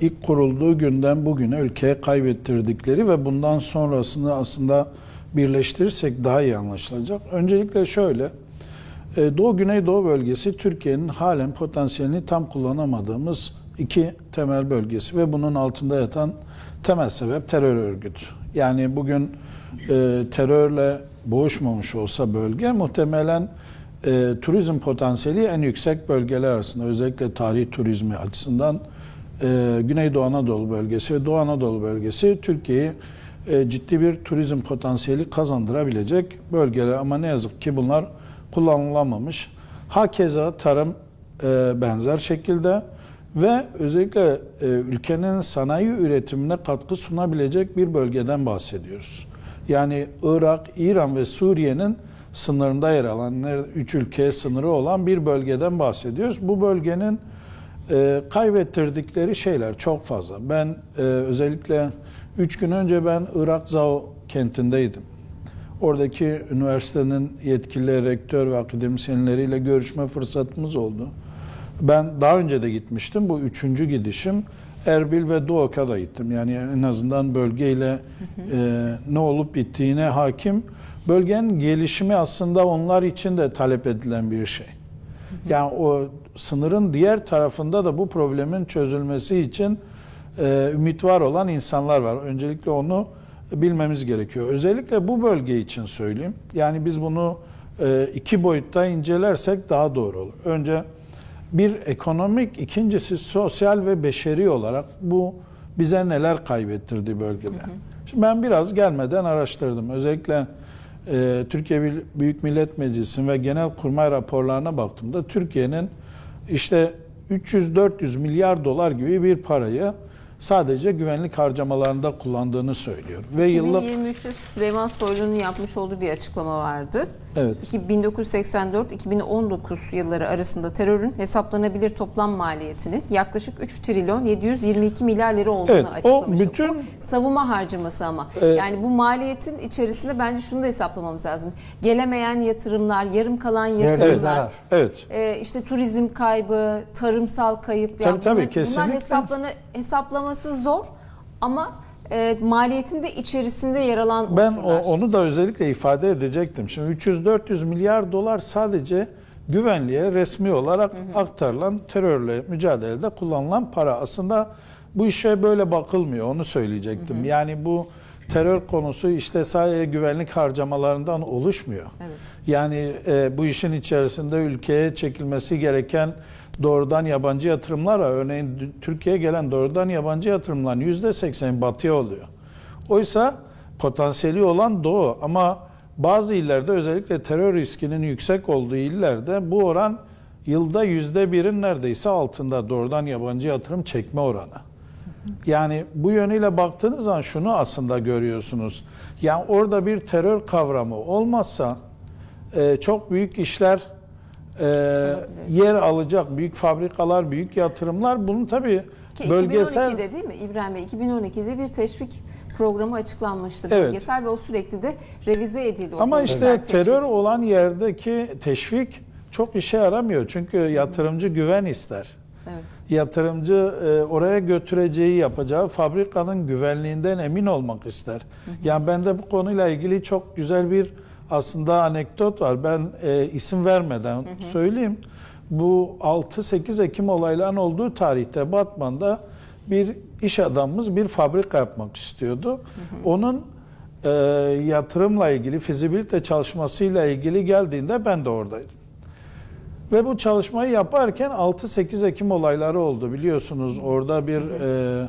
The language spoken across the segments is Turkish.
ilk kurulduğu günden bugüne ülkeye kaybettirdikleri ve bundan sonrasını aslında birleştirirsek daha iyi anlaşılacak. Öncelikle şöyle, e, Doğu Güneydoğu bölgesi Türkiye'nin halen potansiyelini tam kullanamadığımız iki temel bölgesi ve bunun altında yatan temel sebep terör örgütü. Yani bugün e, terörle boğuşmamış olsa bölge muhtemelen e, turizm potansiyeli en yüksek bölgeler arasında özellikle tarih turizmi açısından e, Güneydoğu Anadolu bölgesi ve Doğu Anadolu bölgesi Türkiye'yi e, ciddi bir turizm potansiyeli kazandırabilecek bölgeler ama ne yazık ki bunlar kullanılamamış. Hakeza tarım e, benzer şekilde ve özellikle e, ülkenin sanayi üretimine katkı sunabilecek bir bölgeden bahsediyoruz. Yani Irak, İran ve Suriye'nin sınırında yer alan, üç ülkeye sınırı olan bir bölgeden bahsediyoruz. Bu bölgenin e, kaybettirdikleri şeyler çok fazla. Ben e, özellikle 3 gün önce ben Irak Zao kentindeydim. Oradaki üniversitenin yetkili rektör ve akademisyenleriyle görüşme fırsatımız oldu. Ben daha önce de gitmiştim. Bu üçüncü gidişim. Erbil ve Doğuk'a da gittim. Yani en azından bölgeyle e, ne olup bittiğine hakim. Bölgenin gelişimi aslında onlar için de talep edilen bir şey. Yani o sınırın diğer tarafında da bu problemin çözülmesi için e, ümit var olan insanlar var. Öncelikle onu bilmemiz gerekiyor. Özellikle bu bölge için söyleyeyim. Yani biz bunu e, iki boyutta incelersek daha doğru olur. Önce bir ekonomik, ikincisi sosyal ve beşeri olarak bu bize neler kaybettirdi bölgede. Şimdi ben biraz gelmeden araştırdım. Özellikle e, Türkiye Büyük Millet Meclisi ve Genelkurmay raporlarına baktığımda Türkiye'nin işte 300-400 milyar dolar gibi bir parayı sadece güvenlik harcamalarında kullandığını söylüyor. Ve yıllık 2023'te Süleyman Soylu'nun yapmış olduğu bir açıklama vardı. evet 1984-2019 yılları arasında terörün hesaplanabilir toplam maliyetinin yaklaşık 3 trilyon 722 milyar lira olduğunu Evet, o açıklamıştı. bütün- Bu savunma harcaması ama. Ee, yani bu maliyetin içerisinde bence şunu da hesaplamamız lazım. Gelemeyen yatırımlar, yarım kalan yatırımlar. zarar? evet e, işte turizm kaybı, tarımsal kayıp. Tabii, tabii, bunlar, kesinlikle. Bunlar hesaplanı, hesaplaması zor ama e, maliyetin de içerisinde yer alan Ben o, onu da özellikle ifade edecektim. Şimdi 300-400 milyar dolar sadece güvenliğe resmi olarak aktarılan terörle mücadelede kullanılan para. Aslında bu işe böyle bakılmıyor. Onu söyleyecektim. Yani bu terör konusu işte sadece güvenlik harcamalarından oluşmuyor. Evet. Yani e, bu işin içerisinde ülkeye çekilmesi gereken doğrudan yabancı yatırımlar var. Örneğin Türkiye'ye gelen doğrudan yabancı yatırımların %80 batıya oluyor. Oysa potansiyeli olan doğu ama bazı illerde özellikle terör riskinin yüksek olduğu illerde bu oran yılda yüzde birin neredeyse altında doğrudan yabancı yatırım çekme oranı. Yani bu yönüyle baktığınız zaman şunu aslında görüyorsunuz. Yani orada bir terör kavramı olmazsa e, çok büyük işler yer alacak. Büyük fabrikalar, büyük yatırımlar bunun tabii Ki bölgesel 2012'de değil mi İbrahim Bey? 2012'de bir teşvik programı açıklanmıştı. Evet. Bölgesel ve o sürekli de revize edildi. Ama işte teşvik. terör olan yerdeki teşvik çok işe yaramıyor. Çünkü yatırımcı güven ister. Evet. Yatırımcı e, oraya götüreceği yapacağı fabrikanın güvenliğinden emin olmak ister. Yani bende bu konuyla ilgili çok güzel bir aslında anekdot var. Ben e, isim vermeden söyleyeyim. Bu 6-8 Ekim olayların olduğu tarihte Batman'da bir iş adamımız bir fabrika yapmak istiyordu. Onun e, yatırımla ilgili, fizibilite çalışmasıyla ilgili geldiğinde ben de oradaydım. Ve bu çalışmayı yaparken 6-8 Ekim olayları oldu biliyorsunuz. Orada bir e,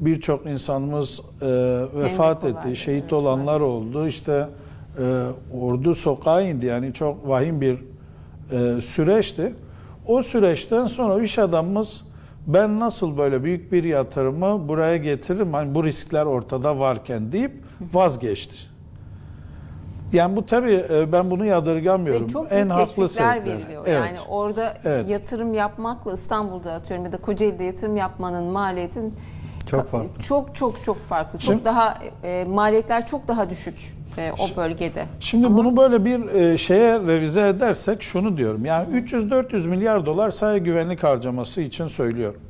birçok insanımız e, vefat etti, şehit olanlar oldu. İşte e, ordu sokağa indi yani çok vahim bir e, süreçti. O süreçten sonra iş adamımız ben nasıl böyle büyük bir yatırımı buraya getiririm hani bu riskler ortada varken deyip vazgeçti. Yani bu tabii e, ben bunu yadırgamıyorum. Ve çok en haklı veriliyor. Evet. Yani orada Evet. yatırım yapmakla İstanbul'da atıyorum ya da Kocaeli'de yatırım yapmanın maliyetin Çok farklı. Çok çok çok farklı. Şimdi- çok daha e, maliyetler çok daha düşük e, o bölgede. Şimdi bunu böyle bir e, şeye revize edersek şunu diyorum. Yani 300-400 milyar dolar sadece güvenlik harcaması için söylüyorum.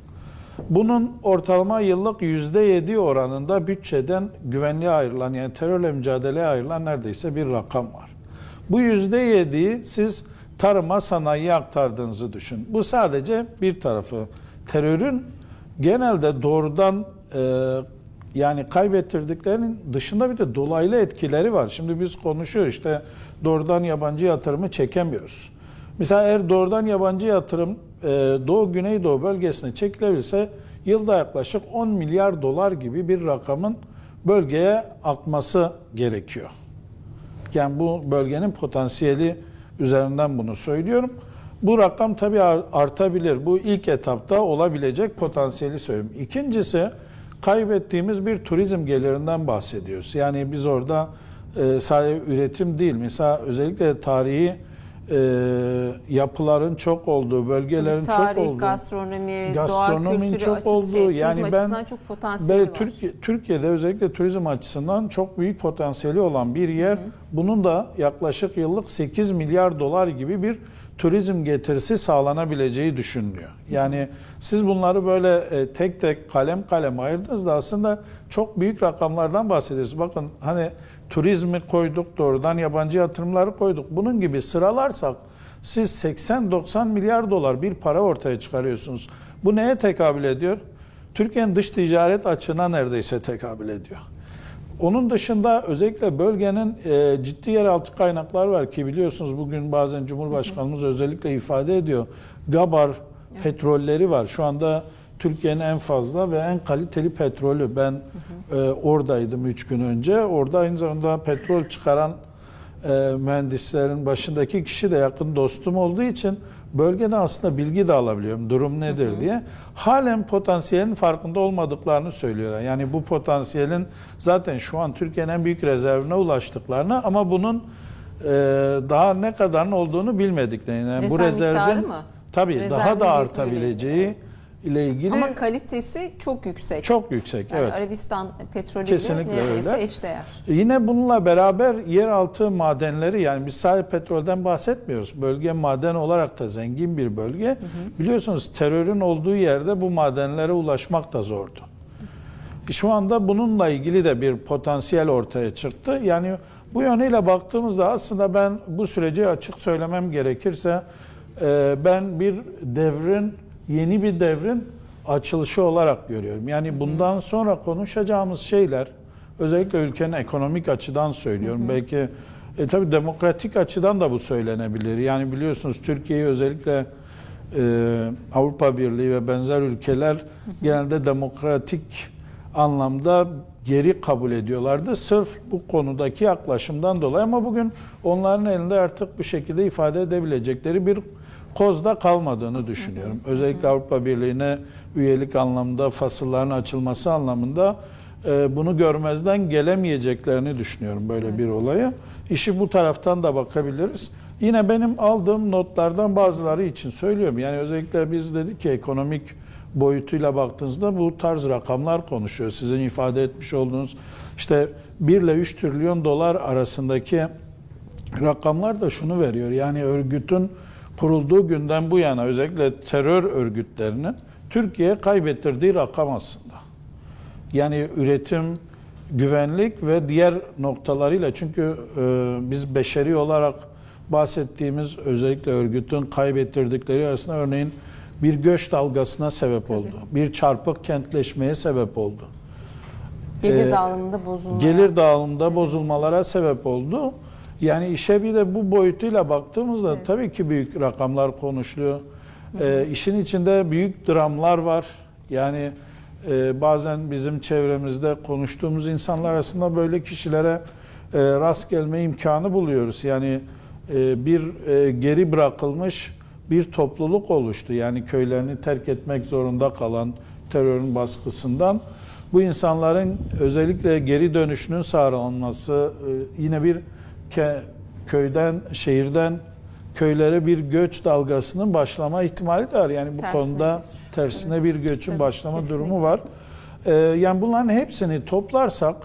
Bunun ortalama yıllık %7 oranında bütçeden güvenliğe ayrılan yani terörle mücadeleye ayrılan neredeyse bir rakam var. Bu %7'yi siz tarıma sanayiye aktardığınızı düşün. Bu sadece bir tarafı. Terörün genelde doğrudan e, yani kaybettirdiklerinin dışında bir de dolaylı etkileri var. Şimdi biz konuşuyoruz işte doğrudan yabancı yatırımı çekemiyoruz. Mesela eğer doğrudan yabancı yatırım e, Doğu Güneydoğu bölgesine çekilebilse yılda yaklaşık 10 milyar dolar gibi bir rakamın bölgeye akması gerekiyor. Yani bu bölgenin potansiyeli üzerinden bunu söylüyorum. Bu rakam tabii ar- artabilir. Bu ilk etapta olabilecek potansiyeli söylüyorum. İkincisi kaybettiğimiz bir turizm gelirinden bahsediyoruz. Yani biz orada e, sadece üretim değil. Mesela özellikle tarihi e, yapıların çok olduğu, bölgelerin Tarih, çok olduğu. gastronomi, gastronominin doğa çok açısı, olduğu, yani ben- açısından çok potansiyeli var. Türkiye, Türkiye'de özellikle turizm açısından çok büyük potansiyeli olan bir yer. Bunun da yaklaşık yıllık 8 milyar dolar gibi bir turizm getirisi sağlanabileceği düşünülüyor. Yani siz bunları böyle e, tek tek kalem kalem ayırdığınızda aslında çok büyük rakamlardan bahsediyoruz. Bakın hani turizmi koyduk, doğrudan yabancı yatırımları koyduk. Bunun gibi sıralarsak siz 80-90 milyar dolar bir para ortaya çıkarıyorsunuz. Bu neye tekabül ediyor? Türkiye'nin dış ticaret açığına neredeyse tekabül ediyor. Onun dışında özellikle bölgenin e, ciddi yeraltı kaynakları var ki biliyorsunuz bugün bazen Cumhurbaşkanımız özellikle ifade ediyor. Gabar petrolleri var. Şu anda Türkiye'nin en fazla ve en kaliteli petrolü. Ben e, oradaydım 3 gün önce. Orada aynı zamanda petrol çıkaran e, mühendislerin başındaki kişi de yakın dostum olduğu için bölgeden aslında bilgi de alabiliyorum. Durum nedir diye. Halen potansiyelin farkında olmadıklarını söylüyorlar. Yani bu potansiyelin zaten şu an Türkiye'nin en büyük rezervine ulaştıklarını ama bunun e, daha ne kadarın olduğunu bilmediklerini. Yani bu Rezerv rezervin mı? tabii Rezervin daha da artabileceği ilgili, ile ilgili Ama kalitesi çok yüksek. çok yüksek. yani evet. Arabistan petrolüyle Kesinlikle neredeyse öyle. eşdeğer. Yine bununla beraber yeraltı madenleri yani biz sadece petrolden bahsetmiyoruz. Bölge maden olarak da zengin bir bölge. Biliyorsunuz terörün olduğu yerde bu madenlere ulaşmak da zordu. Şu anda bununla ilgili de bir potansiyel ortaya çıktı. Yani bu yönüyle baktığımızda aslında ben bu süreci açık söylemem gerekirse e, ben bir devrin, yeni bir devrin açılışı olarak görüyorum. Yani bundan sonra konuşacağımız şeyler özellikle ülkenin ekonomik açıdan söylüyorum. Belki e, tabii demokratik açıdan da bu söylenebilir. Yani biliyorsunuz Türkiye'yi özellikle e, Avrupa Birliği ve benzer ülkeler genelde demokratik anlamda geri kabul ediyorlardı. Sırf bu konudaki yaklaşımdan dolayı ama bugün onların elinde artık bu şekilde ifade edebilecekleri bir kozda kalmadığını düşünüyorum. Özellikle Avrupa Birliği'ne üyelik anlamında, fasılların açılması anlamında e, bunu görmezden gelemeyeceklerini düşünüyorum böyle bir olaya. İşi bu taraftan da bakabiliriz. Yine benim aldığım notlardan bazıları için söylüyorum. Yani özellikle biz dedik ki ekonomik boyutuyla baktığınızda bu tarz rakamlar konuşuyor. Sizin ifade etmiş olduğunuz işte 1 ile 3 trilyon dolar arasındaki rakamlar da şunu veriyor. Yani örgütün kurulduğu günden bu yana özellikle terör örgütlerinin Türkiye'ye kaybettirdiği rakam aslında. Yani üretim, güvenlik ve diğer noktalarıyla çünkü e, biz beşeri olarak bahsettiğimiz özellikle örgütün kaybettirdikleri arasında örneğin bir göç dalgasına sebep oldu. Bir çarpık kentleşmeye sebep oldu. Gelir Ee, dağılımında bozulma. Gelir dağılımında bozulmalara sebep oldu. Yani işe bir de bu boyutuyla baktığımızda tabii ki büyük rakamlar konuşuluyor. Ee, işin içinde büyük dramlar var. Yani e, bazen bizim çevremizde konuştuğumuz insanlar arasında böyle kişilere e, rast gelme imkanı buluyoruz. Yani e, bir e, geri bırakılmış bir topluluk oluştu. Yani köylerini terk etmek zorunda kalan terörün baskısından bu insanların özellikle geri dönüşünün sağlanması e, yine bir ke- köyden şehirden köylere bir göç dalgasının başlama ihtimali de var. Yani bu Tersine konuda göç. tersine Evet. bir göçün Tabii, başlama kesinlikle. durumu var. Ee, yani bunların hepsini toplarsak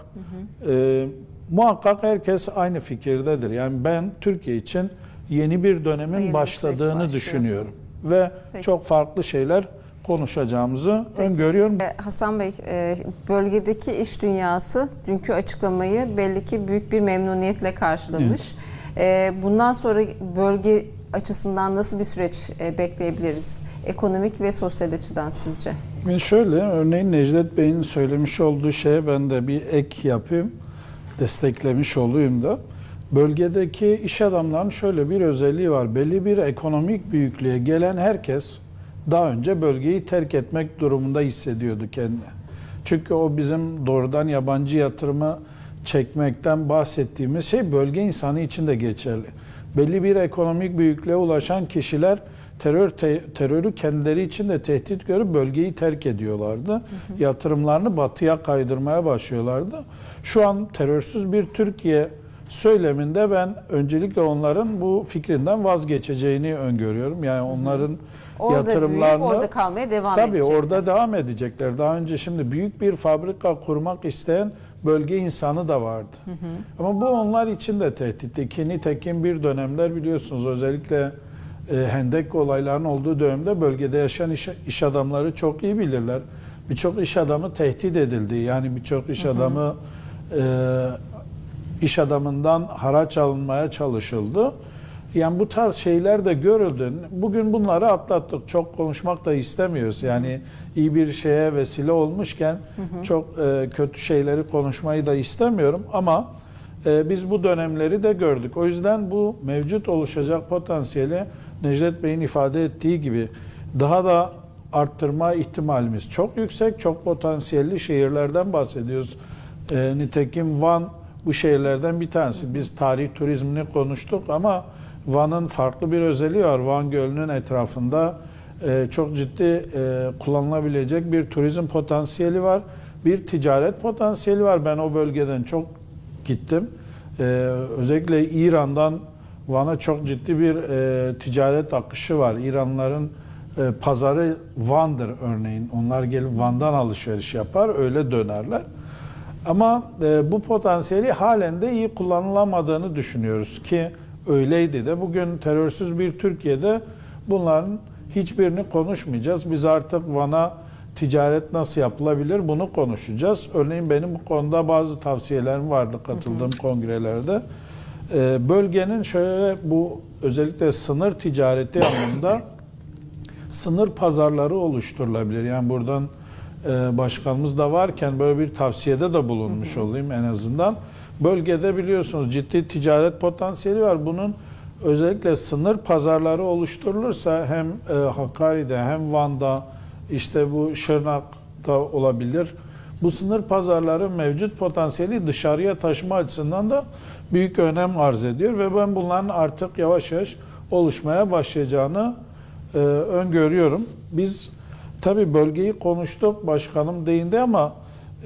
e, muhakkak herkes aynı fikirdedir. Yani ben Türkiye için yeni bir dönemin Hayırlı bir başladığını düşünüyorum ve Peki. çok farklı şeyler konuşacağımızı öngörüyorum. E, Hasan Bey, e, bölgedeki iş dünyası dünkü açıklamayı belli ki büyük bir memnuniyetle karşılamış. E, Bundan sonra bölge açısından nasıl bir süreç bekleyebiliriz? Ekonomik ve sosyal açıdan sizce? Şöyle örneğin Necdet Bey'in söylemiş olduğu şeye ben de bir ek yapayım. Desteklemiş olayım da. Bölgedeki iş adamlarının şöyle bir özelliği var. Belli bir ekonomik büyüklüğe gelen herkes daha önce bölgeyi terk etmek durumunda hissediyordu kendini. Çünkü o bizim doğrudan yabancı yatırımı çekmekten bahsettiğimiz şey bölge insanı için de geçerli. Belli bir ekonomik büyüklüğe ulaşan kişiler terör te- terörü kendileri için de tehdit görüp bölgeyi terk ediyorlardı. Yatırımlarını batıya kaydırmaya başlıyorlardı. Şu an terörsüz bir Türkiye söyleminde ben öncelikle onların bu fikrinden vazgeçeceğini öngörüyorum. Yani onların Orada büyüyüp yatırımlarını orada kalmaya devam Tabii edecekler. orada devam edecekler. Daha önce şimdi büyük bir fabrika kurmak isteyen bölge insanı da vardı. Ama bu onlar için de tehditti. Ki nitekim bir dönemler biliyorsunuz özellikle e, hendek olaylarının olduğu dönemde bölgede yaşayan iş, iş adamları çok iyi bilirler. Birçok iş adamı tehdit edildi. Yani birçok iş adamı e, iş adamından haraç alınmaya çalışıldı. Yani bu tarz şeyler de görüldü. Bugün bunları atlattık. Çok konuşmak da istemiyoruz. Yani iyi bir şeye vesile olmuşken çok e, kötü şeyleri konuşmayı da istemiyorum ama e, biz bu dönemleri de gördük. O yüzden bu mevcut oluşacak potansiyeli Necdet Bey'in ifade ettiği gibi daha da arttırma ihtimalimiz çok yüksek. Çok potansiyelli şehirlerden bahsediyoruz. E, nitekim Van bu şehirlerden bir tanesi. Biz tarih turizmini konuştuk ama Van'ın farklı bir özelliği var. Van Gölü'nün etrafında e, çok ciddi e, kullanılabilecek bir turizm potansiyeli var. Bir ticaret potansiyeli var. Ben o bölgeden çok gittim. E, özellikle İran'dan Van'a çok ciddi bir e, ticaret akışı var. İranlıların e, pazarı Van'dır örneğin. Onlar gelip Van'dan alışveriş yapar, öyle dönerler. Ama e, bu potansiyeli halen de iyi kullanılamadığını düşünüyoruz ki öyleydi de. Bugün terörsüz bir Türkiye'de bunların hiçbirini konuşmayacağız. Biz artık Van'a ticaret nasıl yapılabilir bunu konuşacağız. Örneğin benim bu konuda bazı tavsiyelerim vardı katıldığım kongrelerde. E, bölgenin şöyle bu özellikle sınır ticareti anlamında sınır pazarları oluşturulabilir. Yani buradan e, başkanımız da varken böyle bir tavsiyede de bulunmuş olayım en azından. Bölgede biliyorsunuz ciddi ticaret potansiyeli var. Bunun özellikle sınır pazarları oluşturulursa hem e, Hakkari'de hem Van'da işte bu Şırnak'ta olabilir. Bu sınır pazarları mevcut potansiyeli dışarıya taşıma açısından da büyük önem arz ediyor ve ben bunların artık yavaş yavaş oluşmaya başlayacağını e, öngörüyorum. Biz tabii bölgeyi konuştuk, başkanım değindi ama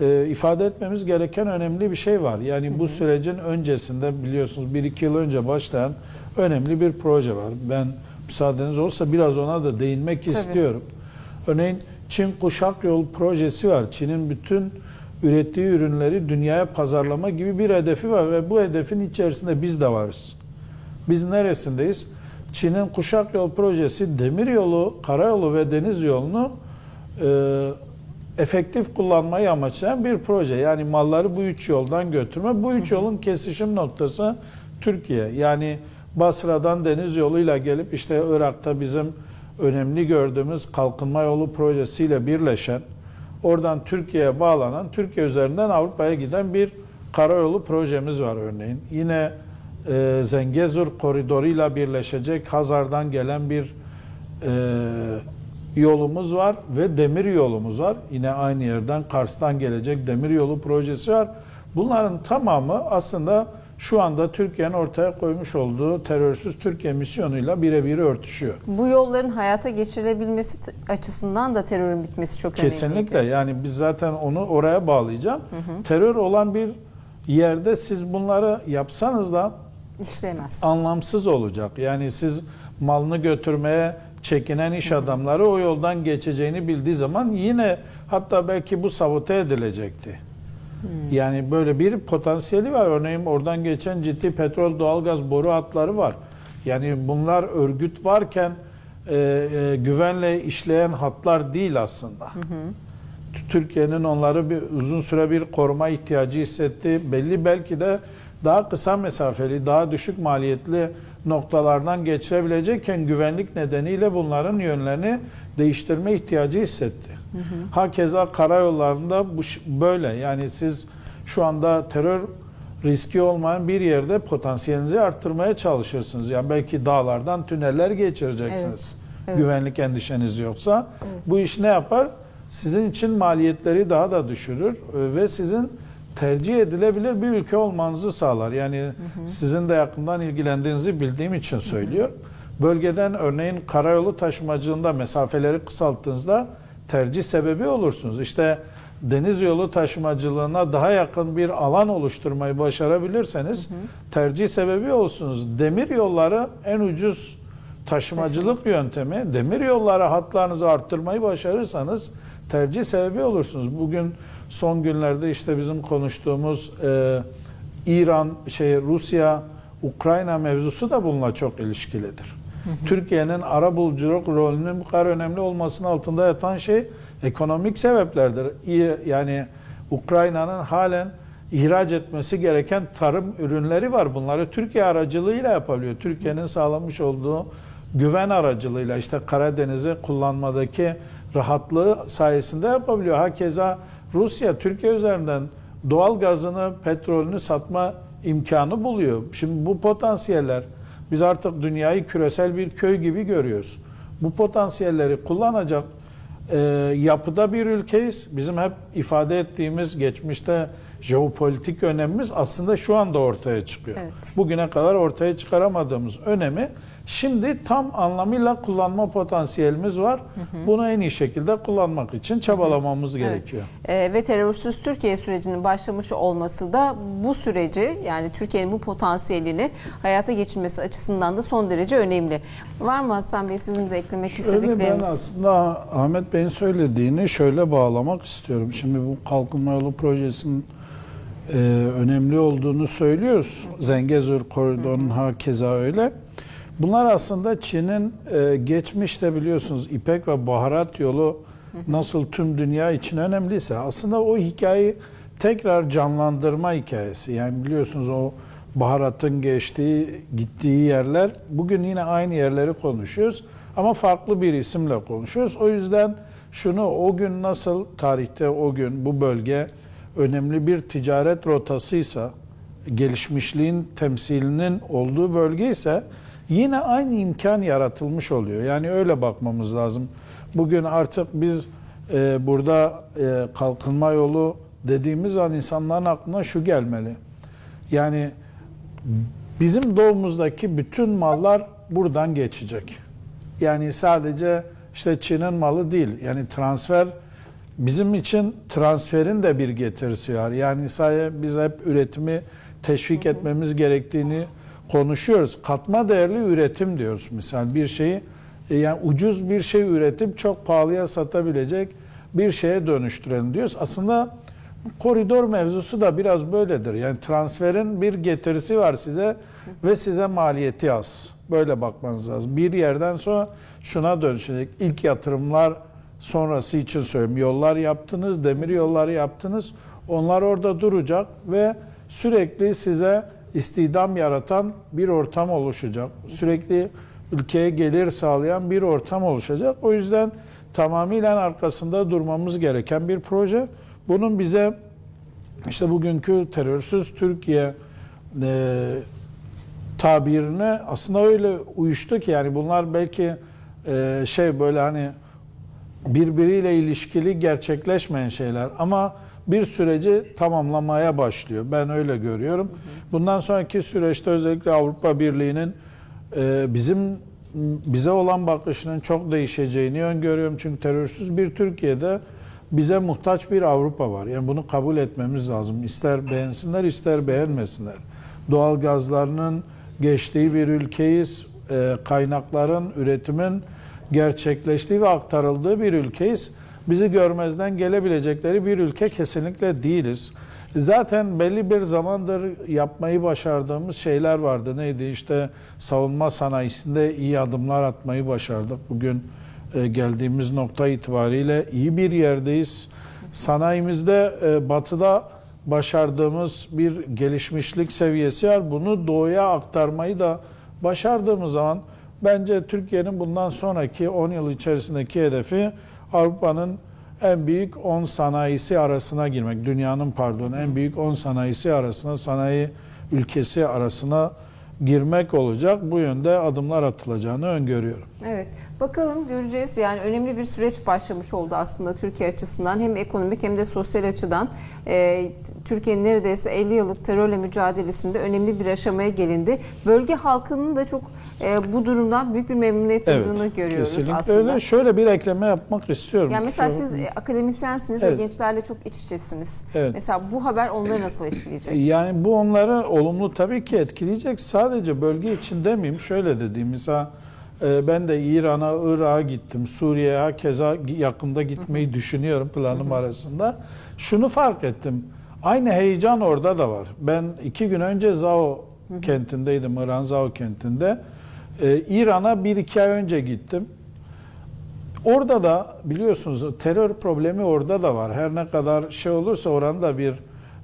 e, ifade etmemiz gereken önemli bir şey var. Yani bu sürecin öncesinde biliyorsunuz 1-2 yıl önce başlayan önemli bir proje var. Ben müsaadeniz olursa biraz ona da değinmek istiyorum. Örneğin Çin Kuşak Yol projesi var. Çin'in bütün ürettiği ürünleri dünyaya pazarlama gibi bir hedefi var ve bu hedefin içerisinde biz de varız. Biz neresindeyiz? Çin'in Kuşak Yol projesi demir yolu, karayolu ve deniz yolunu e, efektif kullanmayı amaçlayan bir proje. Yani malları bu üç yoldan götürme. Bu üç yolun kesişim noktası Türkiye. Yani Basra'dan deniz yoluyla gelip işte Irak'ta bizim önemli gördüğümüz kalkınma yolu projesiyle birleşen, oradan Türkiye'ye bağlanan, Türkiye üzerinden Avrupa'ya giden bir karayolu projemiz var örneğin. Yine e, Zengezur koridoruyla birleşecek Hazar'dan gelen bir e, yolumuz var ve demir yolumuz var. Yine aynı yerden Kars'tan gelecek demir yolu projesi var. Bunların tamamı aslında şu anda Türkiye'nin ortaya koymuş olduğu terörsüz Türkiye misyonuyla birebir örtüşüyor. Bu yolların hayata geçirilebilmesi açısından da terörün bitmesi çok Kesinlikle önemli. yani biz zaten onu oraya bağlayacağım. Terör olan bir yerde siz bunları yapsanız da İşlemez. anlamsız olacak. Yani siz malını götürmeye çekinen iş adamları o yoldan geçeceğini bildiği zaman yine hatta belki bu sabote edilecekti. Yani böyle bir potansiyeli var. Örneğin oradan geçen ciddi petrol doğalgaz boru hatları var. Yani bunlar örgüt varken e, e, güvenle işleyen hatlar değil aslında. T- Türkiye'nin onları bir uzun süre bir koruma ihtiyacı hissetti. Belli belki de daha kısa mesafeli, daha düşük maliyetli noktalardan geçirebilecekken güvenlik nedeniyle bunların yönlerini değiştirme ihtiyacı hissetti. Hakeza karayollarında bu böyle. Yani siz şu anda terör riski olmayan bir yerde potansiyelinizi arttırmaya çalışırsınız. Yani belki dağlardan tüneller geçireceksiniz. Evet. Güvenlik endişeniz yoksa. Bu iş ne yapar? Sizin için maliyetleri daha da düşürür e, ve sizin tercih edilebilir bir ülke olmanızı sağlar. Yani sizin de yakından ilgilendiğinizi bildiğim için söylüyor. Bölgeden örneğin karayolu taşımacılığında mesafeleri kısalttığınızda tercih sebebi olursunuz. İşte deniz yolu taşımacılığına daha yakın bir alan oluşturmayı başarabilirseniz tercih sebebi olursunuz. Demir yolları en ucuz taşımacılık yöntemi. Demir yolları hatlarınızı arttırmayı başarırsanız tercih sebebi olursunuz. Bugün son günlerde işte bizim konuştuğumuz e, İran, şey Rusya, Ukrayna mevzusu da bununla çok ilişkilidir. Türkiye'nin ara buluculuk rolünün bu kadar önemli olmasının altında yatan şey ekonomik sebeplerdir. Yani Ukrayna'nın halen ihraç etmesi gereken tarım ürünleri var. Bunları Türkiye aracılığıyla yapabiliyor. Türkiye'nin sağlamış olduğu güven aracılığıyla işte Karadeniz'i kullanmadaki rahatlığı sayesinde yapabiliyor. Hakeza Rusya Türkiye üzerinden doğal gazını, petrolünü satma imkanı buluyor. Şimdi bu potansiyeller biz artık dünyayı küresel bir köy gibi görüyoruz. Bu potansiyelleri kullanacak e, yapıda bir ülkeyiz. Bizim hep ifade ettiğimiz geçmişte jeopolitik önemimiz aslında şu anda ortaya çıkıyor. Evet. Bugüne kadar ortaya çıkaramadığımız önemi şimdi tam anlamıyla kullanma potansiyelimiz var. Bunu en iyi şekilde kullanmak için çabalamamız gerekiyor. Ee, ve terörsüz Türkiye sürecinin başlamış olması da bu süreci yani Türkiye'nin bu potansiyelini hayata geçirmesi açısından da son derece önemli. Var mı Hasan Bey sizin de eklemek Şöyle ben istedikleriniz? aslında Ahmet Bey'in söylediğini şöyle bağlamak istiyorum. Şimdi bu kalkınma yolu projesinin e, önemli olduğunu söylüyoruz. Zengezur koridorunun hakeza öyle. Bunlar aslında Çin'in e, geçmişte biliyorsunuz İpek ve baharat yolu nasıl tüm dünya için önemliyse aslında o hikayeyi tekrar canlandırma hikayesi. Yani biliyorsunuz o baharatın geçtiği, gittiği yerler bugün yine aynı yerleri konuşuyoruz ama farklı bir isimle konuşuyoruz. O yüzden şunu o gün nasıl tarihte o gün bu bölge önemli bir ticaret rotasıysa, gelişmişliğin temsilinin olduğu bölge ise yine aynı imkan yaratılmış oluyor. Yani öyle bakmamız lazım. Bugün artık biz e, burada e, kalkınma yolu dediğimiz an insanların aklına şu gelmeli. Yani bizim doğumuzdaki bütün mallar buradan geçecek. Yani sadece işte Çin'in malı değil. Yani transfer bizim için transferin de bir getirisi var. Yani sadece biz hep üretimi teşvik etmemiz gerektiğini konuşuyoruz. Katma değerli üretim diyoruz. Misal bir şeyi e, yani ucuz bir şey üretip çok pahalıya satabilecek bir şeye dönüştürelim diyoruz. Aslında koridor mevzusu da biraz böyledir. Yani transferin bir getirisi var size ve size maliyeti az. Böyle bakmanız lazım. Bir yerden sonra şuna dönüşecek. İlk yatırımlar sonrası için söylüyorum. Yollar yaptınız, demir yolları yaptınız. Onlar orada duracak ve sürekli size istihdam yaratan bir ortam oluşacak. Sürekli ülkeye gelir sağlayan bir ortam oluşacak. O yüzden tamamıyla arkasında durmamız gereken bir proje. Bunun bize işte bugünkü terörsüz Türkiye e, tabirine aslında öyle uyuştu ki yani bunlar belki e, şey böyle hani birbiriyle ilişkili gerçekleşmeyen şeyler ama bir süreci tamamlamaya başlıyor. Ben öyle görüyorum. Bundan sonraki süreçte özellikle Avrupa Birliği'nin e, bizim bize olan bakışının çok değişeceğini öngörüyorum. Çünkü terörsüz bir Türkiye'de bize muhtaç bir Avrupa var. Yani bunu kabul etmemiz lazım. İster beğensinler ister beğenmesinler. Doğal gazlarının geçtiği bir ülkeyiz. E, kaynakların, üretimin gerçekleştiği ve aktarıldığı bir ülkeyiz. Bizi görmezden gelebilecekleri bir ülke kesinlikle değiliz. Zaten belli bir zamandır yapmayı başardığımız şeyler vardı. Neydi? İşte savunma sanayisinde iyi adımlar atmayı başardık. Bugün e, geldiğimiz nokta itibariyle iyi bir yerdeyiz. Sanayimizde e, batıda başardığımız bir gelişmişlik seviyesi var. Bunu doğuya aktarmayı da başardığımız zaman bence Türkiye'nin bundan sonraki 10 yıl içerisindeki hedefi Avrupa'nın en büyük 10 sanayisi arasına girmek. Dünyanın pardon en büyük 10 sanayisi arasına, sanayi ülkesi arasına girmek olacak. Bu yönde adımlar atılacağını öngörüyorum. Evet. Bakalım göreceğiz. Yani önemli bir süreç başlamış oldu aslında Türkiye açısından. Hem ekonomik hem de sosyal açıdan. Ee, Türkiye'nin neredeyse 50 yıllık terörle mücadelesinde önemli bir aşamaya gelindi. Bölge halkının da çok e, bu durumdan büyük bir memnuniyet duyduğunu görüyoruz kesinlikle aslında. öyle. Şöyle bir ekleme yapmak istiyorum. Yani mesela Kusura siz bakmayın. e, akademisyensiniz Evet. ve gençlerle çok iç içesiniz. Evet. Mesela bu haber onları nasıl etkileyecek? Yani bu onları olumlu tabii ki etkileyecek. Sadece bölge için demeyeyim. Şöyle dediğim mesela e, ben de İran'a, Irak'a gittim. Suriye'ye keza yakında gitmeyi düşünüyorum planım arasında. Şunu fark ettim. Aynı heyecan orada da var. Ben iki gün önce Zao kentindeydim. İran Zao kentinde. E, İran'a bir iki ay önce gittim. Orada da biliyorsunuz terör problemi orada da var. Her ne kadar şey olursa oranın da bir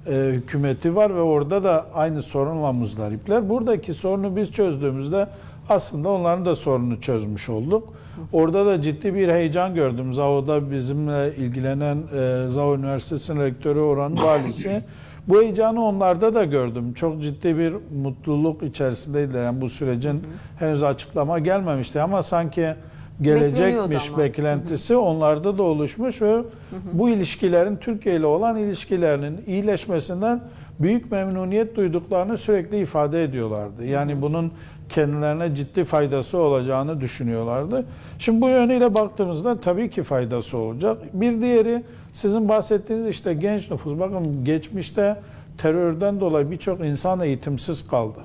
e, hükümeti var ve orada da aynı sorunla muzdaripler. Buradaki sorunu biz çözdüğümüzde aslında onların da sorununu çözmüş olduk. Orada da ciddi bir heyecan gördüm. ZAO'da bizimle ilgilenen e, ZAO Üniversitesi'nin rektörü oranın valisi. Bu heyecanı onlarda da gördüm. Çok ciddi bir mutluluk içerisindeydiler. Yani bu sürecin henüz açıklama gelmemişti ama sanki gelecekmiş Bekleniyordu ama. beklentisi onlarda da oluşmuş ve bu ilişkilerin Türkiye ile olan ilişkilerinin iyileşmesinden büyük memnuniyet duyduklarını sürekli ifade ediyorlardı. Yani bunun kendilerine ciddi faydası olacağını düşünüyorlardı. Şimdi bu yönüyle baktığımızda tabii ki faydası olacak. Bir diğeri sizin bahsettiğiniz işte genç nüfus. Bakın geçmişte terörden dolayı birçok insan eğitimsiz kaldı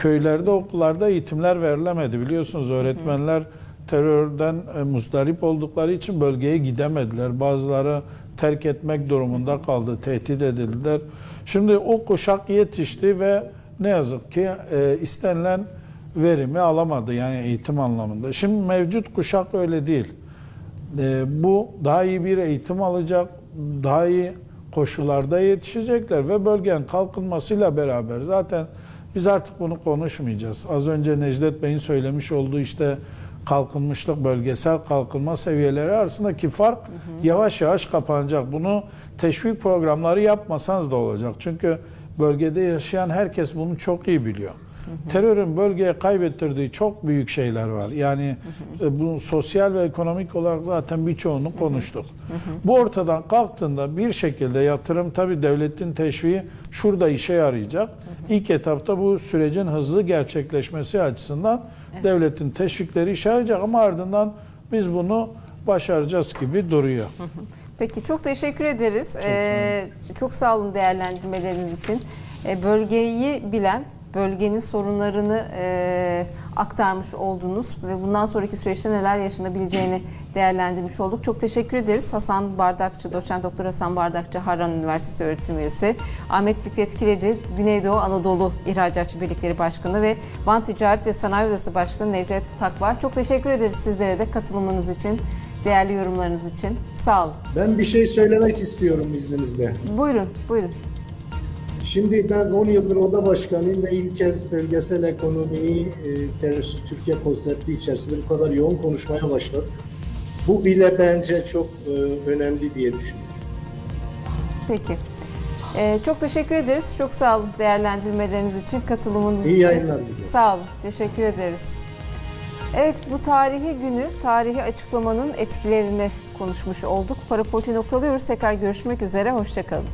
köylerde, okullarda eğitimler verilemedi. Biliyorsunuz öğretmenler terörden e, muzdarip oldukları için bölgeye gidemediler. Bazıları terk etmek durumunda kaldı, tehdit edildiler. Şimdi o kuşak yetişti ve ne yazık ki e, istenilen verimi alamadı yani eğitim anlamında. Şimdi mevcut kuşak öyle değil. E, bu daha iyi bir eğitim alacak, daha iyi koşullarda yetişecekler ve bölgenin kalkınmasıyla beraber zaten biz artık bunu konuşmayacağız. Az önce Necdet Bey'in söylemiş olduğu işte kalkınmışlık, bölgesel kalkınma seviyeleri arasındaki fark yavaş yavaş kapanacak. Bunu teşvik programları yapmasanız da olacak. Çünkü bölgede yaşayan herkes bunu çok iyi biliyor. Terörün bölgeye kaybettirdiği çok büyük şeyler var. Yani e, bu sosyal ve ekonomik olarak zaten birçoğunu konuştuk. Bu ortadan kalktığında bir şekilde yatırım tabii devletin teşviği şurada işe yarayacak. İlk etapta bu sürecin hızlı gerçekleşmesi açısından devletin teşvikleri işe yarayacak ama ardından biz bunu başaracağız gibi duruyor. Peki çok teşekkür ederiz. Ee, çok sağ olun değerlendirmeleriniz için. Ee, bölgeyi bilen, bölgenin sorunlarını e, aktarmış oldunuz ve bundan sonraki süreçte neler yaşanabileceğini değerlendirmiş olduk. Çok teşekkür ederiz. Hasan Bardakçı, doçent doktor Hasan Bardakçı, Harran Üniversitesi öğretim üyesi. Ahmet Fikret Kileci, Güneydoğu Anadolu İhracatçı Birlikleri Başkanı ve Van Ticaret ve Sanayi Odası Başkanı Necdet Takvar. Çok teşekkür ederiz sizlere de katılımınız için, değerli yorumlarınız için. Sağ olun. Ben bir şey söylemek istiyorum izninizle. Buyurun, buyurun. Şimdi ben 10 yıldır oda başkanıyım ve ilk kez bölgesel ekonomiyi e, terörsüz Türkiye konsepti içerisinde bu kadar yoğun konuşmaya başladık. Bu bile bence çok e, önemli diye düşünüyorum. Peki. Ee, çok teşekkür ederiz. Çok sağ olun değerlendirmeleriniz için, katılımınız İyi için. yayınlar diliyorum. Sağ olun. Teşekkür ederiz. Evet bu tarihi günü, tarihi açıklamanın etkilerini konuşmuş olduk. Parapoliti noktalıyoruz. Tekrar görüşmek üzere. Hoşçakalın.